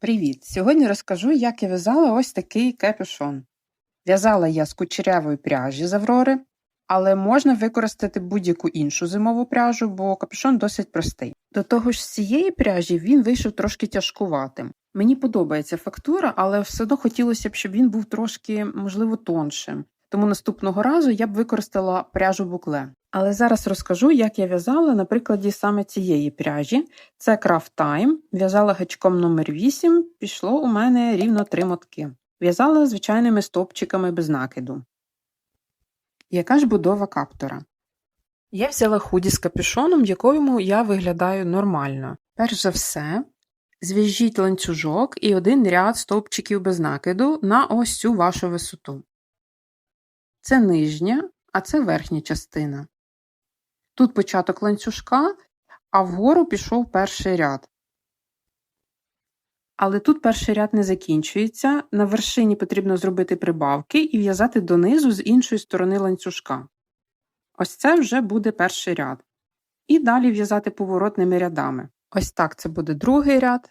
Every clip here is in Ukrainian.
Привіт! Сьогодні розкажу, як я в'язала ось такий капюшон. В'язала я з кучерявої пряжі з Аврори, але можна використати будь-яку іншу зимову пряжу, бо капюшон досить простий. До того ж, з цієї пряжі він вийшов трошки тяжкуватим. Мені подобається фактура, але все одно хотілося б, щоб він був трошки, можливо, тоншим. Тому наступного разу я б використала пряжу букле. Але зараз розкажу, як я в'язала на прикладі саме цієї пряжі. Це Craft Time, в'язала гачком номер 8 пішло у мене рівно 3 мотки. В'язала звичайними стопчиками без накиду. Яка ж будова каптора? Я взяла худі з капюшоном, в якому я виглядаю нормально. Перш за все, зв'яжіть ланцюжок і один ряд стовпчиків без накиду на ось цю вашу висоту. Це нижня, а це верхня частина. Тут початок ланцюжка, а вгору пішов перший ряд. Але тут перший ряд не закінчується. На вершині потрібно зробити прибавки і в'язати донизу з іншої сторони ланцюжка. Ось це вже буде перший ряд. І далі в'язати поворотними рядами. Ось так це буде другий ряд.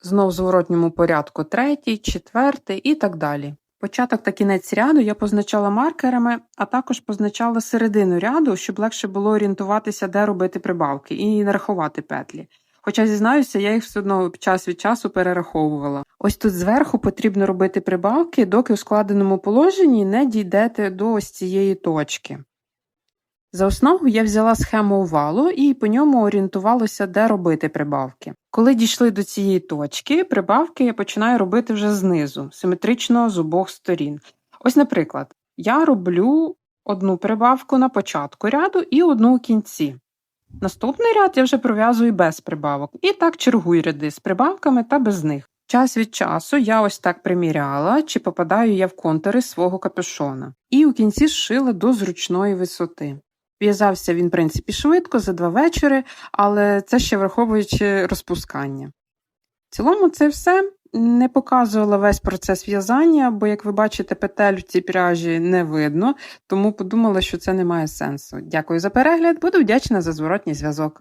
Знов в зворотньому порядку третій, четвертий і так далі. Початок та кінець ряду я позначала маркерами, а також позначала середину ряду, щоб легше було орієнтуватися, де робити прибавки, і не рахувати петлі. Хоча, зізнаюся, я їх все одно час від часу перераховувала. Ось тут зверху потрібно робити прибавки, доки у складеному положенні не дійдете до ось цієї точки. За основу я взяла схему овалу і по ньому орієнтувалася, де робити прибавки. Коли дійшли до цієї точки, прибавки я починаю робити вже знизу, симетрично з обох сторін. Ось, наприклад, я роблю одну прибавку на початку ряду і одну у кінці. Наступний ряд я вже пров'язую без прибавок. І так чергую ряди з прибавками та без них. Час від часу я ось так приміряла, чи попадаю я в контури свого капюшона. І у кінці зшила до зручної висоти. В'язався він, в принципі, швидко, за два вечори, але це ще враховуючи розпускання. В цілому, це все не показувала весь процес в'язання, бо, як ви бачите, петель в цій пряжі не видно, тому подумала, що це не має сенсу. Дякую за перегляд, буду вдячна за зворотній зв'язок.